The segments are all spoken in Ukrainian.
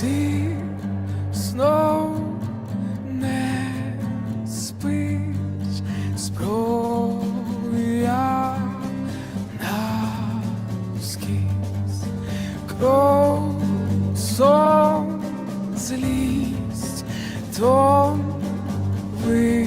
ти знов не спиш, зброя навскіз, кров, сон, злість, то ви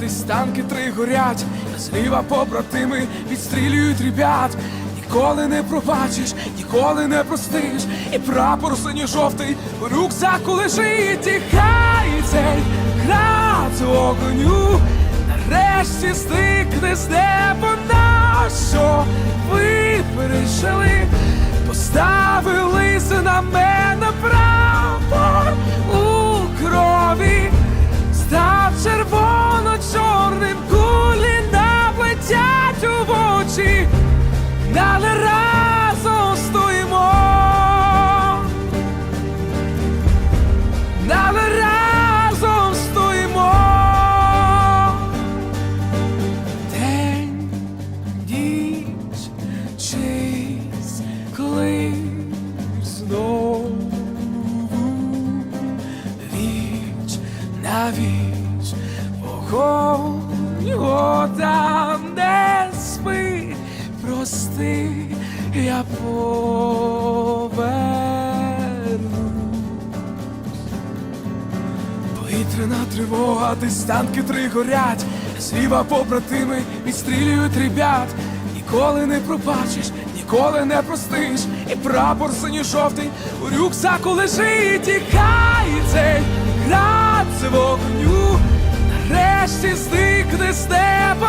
Десь танки три горять, зліва побратими відстрілюють ребят. Ніколи не пробачиш, ніколи не простиш, і прапор синьо-жовтий у рюкзаку лежить, і хай цей град огню нарешті стикне з неба. На що ви пережили, поставили на мене віч, вогонь вода не спи, прости, я поверну. Повітряна тривога, десь танки три горять, зліва побратими відстрілюють ребят. Ніколи не пробачиш, ніколи не простиш, і прапор синьо-жовтий у рюкзаку лежить, і хай цей град з вогню нарешті зникне з.